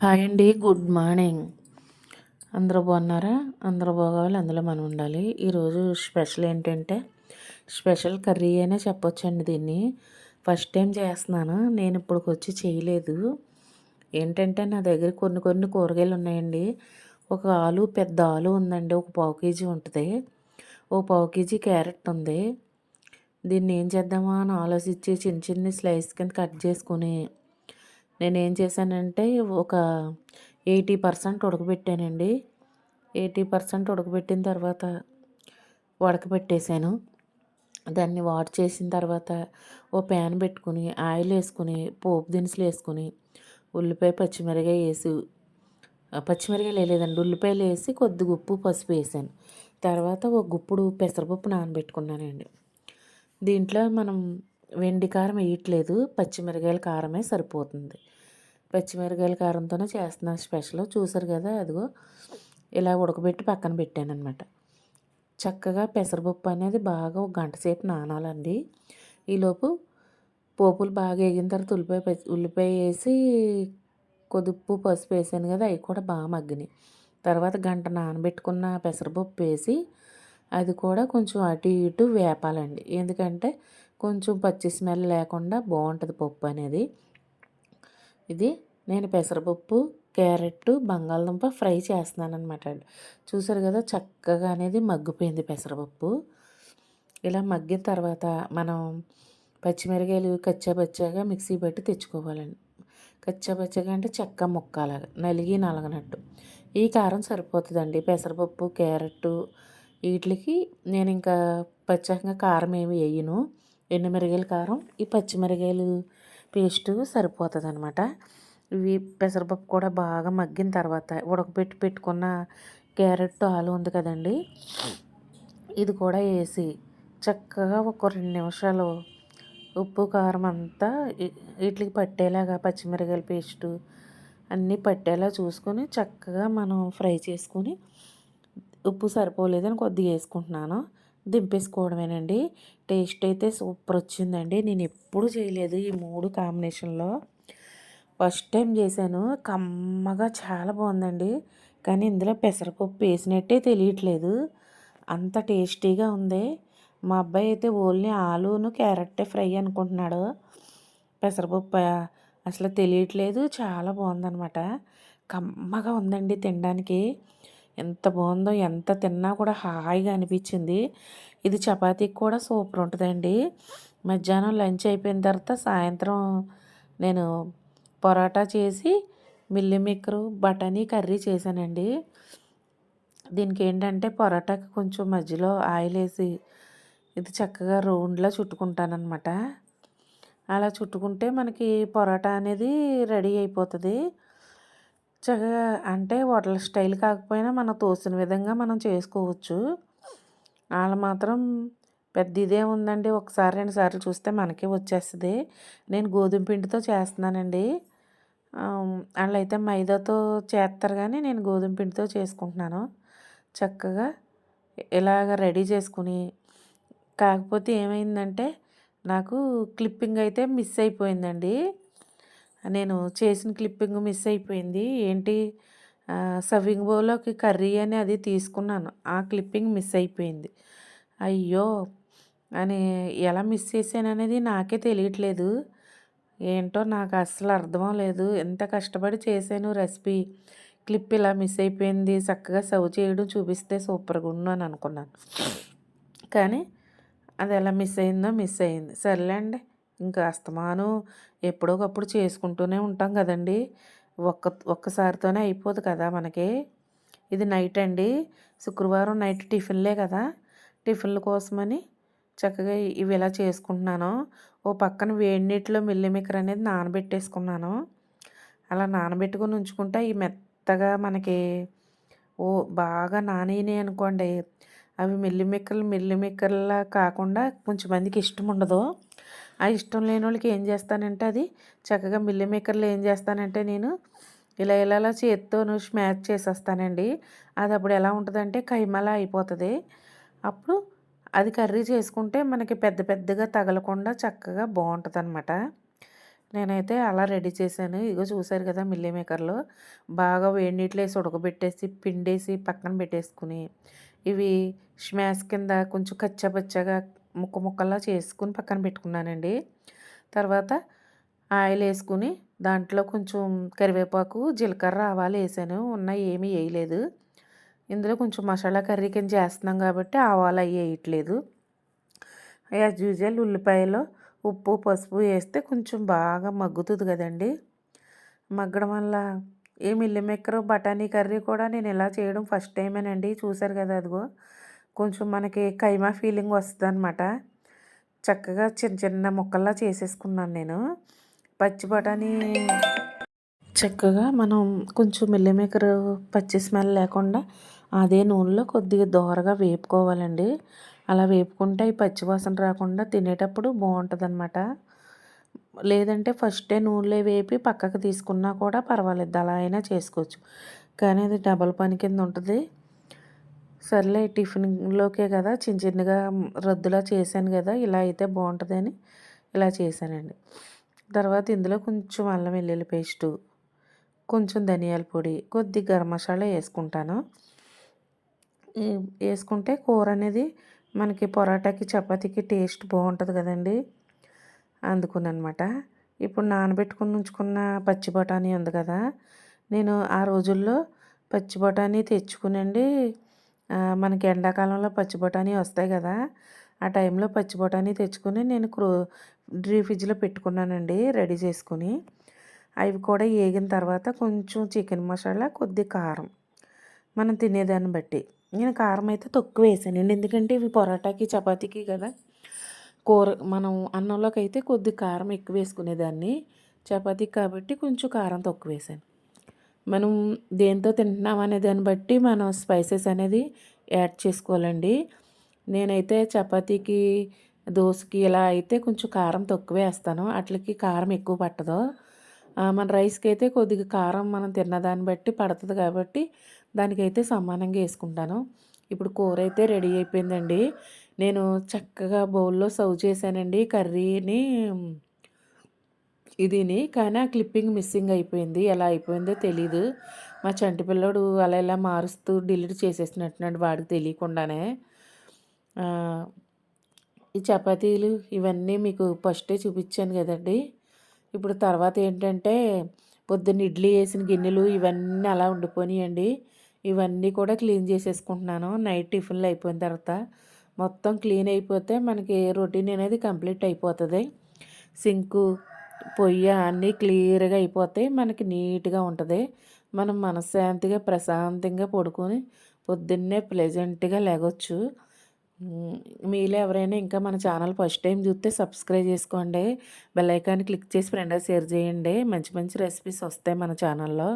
Hi అండి good morning. అందరూ బాగున్నారా? అందరూ బాగోవాలి అందులో మనం ఉండాలి. ఈరోజు స్పెషల్ ఏంటంటే స్పెషల్ కర్రీ అనే చెప్పొచ్చండి దీన్ని. ఫస్ట్ టైం చేస్తున్నాను నేను ఇప్పటికి వచ్చి చేయలేదు. ఏంటంటే నా దగ్గర కొన్ని కొన్ని కూరగాయలు ఉన్నాయండి. ఒక ఆలు పెద్ద ఆలు ఉందండి ఒక పావు కేజీ ఉంటుంది. ఓ పావు కేజీ క్యారెట్ ఉంది. దీన్ని ఏం చేద్దామా అని ఆలోచించి చిన్న చిన్న స్లైస్ కింద కట్ చేసుకొని నేనేం చేశానంటే ఒక ఎయిటీ పర్సెంట్ ఉడకబెట్టానండి. ఎయిటీ పర్సెంట్ ఉడకబెట్టిన తర్వాత ఉడకబెట్టేశాను దాన్ని వాట్ చేసిన తర్వాత ఓ ప్యాన్ పెట్టుకుని ఆయిల్ వేసుకుని పోపు దినుసులు వేసుకుని ఉల్లిపాయ పచ్చిమిరకాయ వేసి పచ్చిమిరకాయలు వేయలేదండి. ఉల్లిపాయలు వేసి కొద్దిగా ఉప్పు పసుపు వేసాను. తర్వాత ఒక గుప్పుడు పెసరపప్పు నానబెట్టుకున్నానండి. దీంట్లో మనం వెండి కారం వేయట్లేదు. పచ్చిమిరకాయల కారమే సరిపోతుంది. పచ్చిమిరకాయల కారంతోనే చేస్తున్నాను స్పెషల్. చూసారు కదా అదిగో ఇలా ఉడకబెట్టి పక్కన పెట్టాను అనమాట చక్కగా పెసరపప్పు అనేది బాగా ఒక గంట సేపు నానాలండి. ఈలోపు పోపులు బాగా వేగిన తర్వాత ఉల్లిపాయ ఉల్లిపాయ వేసి కొదుపు పసుపు వేసాను కదా అవి కూడా బాగా మగ్గినాయి. తర్వాత గంట నానబెట్టుకున్న పెసరపప్పు వేసి అది కూడా కొంచెం అటు ఇటు వేపాలండి. ఎందుకంటే కొంచెం పచ్చి స్మెల్ లేకుండా బాగుంటుంది పప్పు అనేది. ఇది నేను పెసరపప్పు క్యారెట్ బంగాళదుంప ఫ్రై చేస్తున్నాను అనమాట చూసారు కదా చక్కగా అనేది మగ్గిపోయింది పెసరపప్పు. ఇలా మగ్గిన తర్వాత మనం పచ్చిమిరకాయలు కచ్చాపచ్చాగా మిక్సీ పెట్టి తెచ్చుకోవాలండి. కచ్చాపచ్చగా అంటే చెక్క ముక్కలాగా నలిగి నలగనట్టు. ఈ కారం సరిపోతుందండి. పెసరపప్పు క్యారెట్ వీటికి నేను ఇంకా ప్రత్యేకంగా కారం ఏమి వేయను. ఎండుమిరగాయల కారం ఈ పచ్చిమిరగాయలు పేస్టు సరిపోతుంది అనమాట ఇవి పెసరపప్పు కూడా బాగా మగ్గిన తర్వాత ఉడకబెట్టి పెట్టుకున్న క్యారెట్ ఆలు ఉంది కదండి ఇది కూడా వేసి చక్కగా ఒక రెండు నిమిషాలు ఉప్పు కారం అంతా వీటికి పట్టేలాగా పచ్చిమిరగాయల పేస్టు అన్నీ పట్టేలా చూసుకొని చక్కగా మనం ఫ్రై చేసుకొని ఉప్పు సరిపోలేదని కొద్దిగా వేసుకుంటున్నాను. దింపేసుకోవడమేనండి. టేస్ట్ అయితే సూపర్ వచ్చిందండి నేను ఎప్పుడు చేయలేదు ఈ మూడు కాంబినేషన్లో. ఫస్ట్ టైం చేశాను. కమ్మగా చాలా బాగుందండి కానీ ఇందులో పెసరపప్పు వేసినట్టే తెలియట్లేదు. అంత టేస్టీగా ఉంది. మా అబ్బాయి అయితే ఓన్లీ ఆలూను క్యారెట్ ఫ్రై అనుకుంటున్నాడు. పెసరపప్పు అసలు తెలియట్లేదు. చాలా బాగుందనమాట కమ్మగా ఉందండి తినడానికి. ఎంత బాగుందో ఎంత తిన్నా కూడా హాయిగా అనిపించింది. ఇది చపాతీకి కూడా సూపర్ ఉంటుందండి. మధ్యాహ్నం లంచ్ అయిపోయిన తర్వాత సాయంత్రం నేను పొరాటా చేసి మిల్లి బఠానీ కర్రీ చేశానండి. దీనికి ఏంటంటే పొరాటాకి కొంచెం మధ్యలో ఆయిల్ వేసి ఇది చక్కగా రౌండ్లా చుట్టుకుంటానమాట అలా చుట్టుకుంటే మనకి పొరాటా అనేది రెడీ అయిపోతుంది. చక్కగా అంటే హోటల్ స్టైల్ కాకపోయినా మనం తోసిన విధంగా మనం చేసుకోవచ్చు. వాళ్ళు మాత్రం పెద్ద ఇదే ఉందండి. ఒకసారి రెండు సార్లు చూస్తే మనకే వచ్చేస్తుంది. నేను గోధుమ పిండితో చేస్తున్నానండి. వాళ్ళు అయితే మైదాతో చేస్తారు కానీ నేను గోధుమ పిండితో చేసుకుంటున్నాను. చక్కగా ఇలాగ రెడీ చేసుకుని కాకపోతే ఏమైందంటే నాకు క్లిప్పింగ్ అయితే మిస్ అయిపోయిందండి. నేను చేసిన క్లిప్పింగ్ మిస్ అయిపోయింది. ఏంటి? సవింగ్ బౌల్లోకి కర్రీ అని అది తీసుకున్నాను. ఆ క్లిప్పింగ్ మిస్ అయిపోయింది. అయ్యో! అని ఎలా మిస్ చేశాను అనేది నాకే తెలియట్లేదు. ఏంటో నాకు అస్సలు అర్థం లేదు. ఎంత కష్టపడి చేశాను రెసిపీ. క్లిప్ ఇలా మిస్ అయిపోయింది. చక్కగా సర్వ్ చేయడం చూపిస్తే సూపర్గా ఉండు అని అనుకున్నాను. కానీ అది ఎలా మిస్ అయిందో మిస్ అయింది. సర్లేండి. ఇంకా అస్తమానం ఎప్పుడోకప్పుడు చేసుకుంటూనే ఉంటాం కదండి. ఒక్క ఒక్కసారితోనే అయిపోదు కదా మనకి. ఇది నైట్ అండి. శుక్రవారం నైట్ టిఫిన్లే కదా. టిఫిన్ల కోసమని చక్కగా ఇవి ఇలా చేసుకుంటున్నాను. ఓ పక్కన వేడి నీటిలో మిల్లిమిక్కర్ అనేది నానబెట్టేసుకున్నాను. అలా నానబెట్టుకుని ఉంచుకుంటే ఈ మెత్తగా మనకి ఓ బాగా నానినాయి అనుకోండి. అవి మిల్లిమిక్కర్లు మిల్లిమిక్కర్లా కాకుండా కొంచెం మందికి ఇష్టం ఉండదు. ఆ ఇష్టం లేని వాళ్ళకి ఏం చేస్తానంటే అది చక్కగా మిల్లి మేకర్లో ఏం చేస్తానంటే నేను ఇలా ఇలా చేత్తోను స్మాచ్ చేసేస్తానండి. అది అప్పుడు ఎలా ఉంటుందంటే కైమలా అయిపోతుంది. అప్పుడు అది కర్రీ చేసుకుంటే మనకి పెద్ద పెద్దగా తగలకుండా చక్కగా బాగుంటుంది అనమాట నేనైతే అలా రెడీ చేశాను. ఇగో చూశారు కదా మిల్లీ మేకర్‌లో. బాగా వేడి నీటిలో ఉడకబెట్టేసి, పిండేసి పక్కన పెట్టేసుకుని ఇవి స్మాష్ కింద కొంచెం కచ్చపచ్చగా ముక్క ముక్కల్లా చేసుకుని పక్కన పెట్టుకున్నానండి. తర్వాత ఆయిల్ వేసుకుని దాంట్లో కొంచెం కరివేపాకు, జీలకర్ర, ఆవాలు వేసాను. ఉన్నాయి ఏమీ వేయలేదు. ఇందులో కొంచెం మసాలా కర్రీ కింద చేస్తున్నాం కాబట్టి ఆవాలు అవి వేయట్లేదు. యాజ్ యూజువల్ ఉల్లిపాయలు, ఉప్పు, పసుపు వేస్తే కొంచెం బాగా మగ్గుతుంది కదండి. మగ్గడం వల్ల ఏ మిల్లిమెక్కరు బఠానీ కర్రీ కూడా నేను ఇలా చేయడం ఫస్ట్ టైమేనండి. చూసారు కదా అదిగో. కొంచెం మనకి కైమా ఫీలింగ్ వస్తదనమాట. చక్కగా చిన్న చిన్న ముక్కల్లా చేసేసుకున్నాను నేను. పచ్చి బఠానీ చక్కగా మనం కొంచెం మిల్లీ మేకర్ పచ్చి స్మెల్ లేకుండా అదే నూనెలో కొద్దిగా దోరగా వేపుకోవాలండి. అలా వేపుకుంటే ఈ పచ్చి వాసన రాకుండా తినేటప్పుడు బావుంటదనమాట. లేదంటే ఫస్టే నూనెలో వేపి పక్కకు తీసుకున్నా కూడా పర్వాలేదు. అలా అయినా చేసుకోవచ్చు. కానీ అది డబల్ పని కింద ఉంటుంది సర్లే టిఫిన్‌లోకే కదా! చిన్న చిన్నగా రద్దులా చేశాను కదా! ఇలా అయితే బాగుంటుందని ఇలా చేశానండి. తర్వాత ఇందులో కొంచెం అల్లం వెల్లుల్లి పేస్టు, కొంచెం ధనియాల పొడి, కొద్ది గరం మసాలా వేసుకుంటాను వేసుకుంటే కూర అనేది మనకి పొరాటాకి, చపాతీకి టేస్ట్ బాగుంటుంది కదండీ! అందుకుననమాట. ఇప్పుడు నానబెట్టుకుని ఉంచుకున్న పచ్చి బఠానీ ఉంది కదా! నేను ఆ రోజుల్లో పచ్చి బఠానీ తెచ్చుకునండి మనకి ఎండాకాలంలో పచ్చి బఠానీ వస్తాయి కదా! ఆ టైంలో పచ్చి బఠానీ తెచ్చుకొని నేను క్రో డీ ఫ్రిడ్జ్‌లో పెట్టుకున్నానండి రెడీ చేసుకుని అవి కూడా ఏగిన తర్వాత కొంచెం చికెన్ మసాలా, కొద్ది కారం. మనం తినేదాన్ని బట్టి. నేను కారం అయితే తక్కువ వేసానండి. ఎందుకంటే ఇవి పొరాటాకి, చపాతీకి కదా! కూర మనం అన్నంలోకి అయితే కొద్ది కారం ఎక్కువ వేసుకునేదాన్ని. చపాతీకి కాబట్టి కొంచెం కారం తక్కువ వేసాను. మనం దేంతో తింటున్నాం అనే దాన్ని బట్టి మనం స్పైసెస్ అనేది యాడ్ చేసుకోవాలండి. నేనైతే చపాతీకి, దోసకి ఇలా అయితే కొంచెం కారం తక్కువే వేస్తాను అట్లకి కారం ఎక్కువ పట్టదు. మన రైస్‌కి అయితే కొద్దిగా కారం మనం తిన్నదాన్ని బట్టి పడుతుంది కాబట్టి దానికైతే సమానంగా వేసుకుంటాను ఇప్పుడు కూర అయితే రెడీ అయిపోయిందండి. నేను చక్కగా బౌల్‌లో సర్వ్ చేశానండి కర్రీని ఇదిని. కానీ ఆ క్లిప్పింగ్ మిస్సింగ్ అయిపోయింది. ఎలా అయిపోయిందో తెలీదు. మా చంటి పిల్లోడు అలా ఇలా మారుస్తూ డిలీట్ చేసేసినట్టున్నాడు వాడికి తెలియకుండానే. ఈ చపాతీలు ఇవన్నీ మీకు ఫస్టే చూపించాను కదండి ఇప్పుడు తర్వాత ఏంటంటే పొద్దున్న ఇడ్లీ వేసిన గిన్నెలు ఇవన్నీ అలా ఉండిపోయినాయండి. ఇవన్నీ కూడా క్లీన్ చేసేసుకుంటున్నాను. నైట్ టిఫిన్‌లు అయిపోయిన తర్వాత. మొత్తం క్లీన్ అయిపోతే మనకి రొటీన్ అనేది కంప్లీట్ అయిపోతుంది సింకు, పొయ్యి అన్నీ క్లియర్‌గా అయిపోతాయి. మనకి నీట్‌గా ఉంటుంది మనం మనశ్శాంతిగా, ప్రశాంతంగా పడుకొని పొద్దున్నే ప్లెజెంట్‌గా లెగొచ్చు. మీలో ఎవరైనా ఇంకా మన ఛానల్ ఫస్ట్ టైం చూస్తే సబ్స్క్రైబ్ చేసుకోండి. బెల్ ఐకాన్ క్లిక్ చేసి ఫ్రెండ్ షేర్ చేయండి. మంచి మంచి రెసిపీస్ వస్తాయి మన ఛానల్‌లో.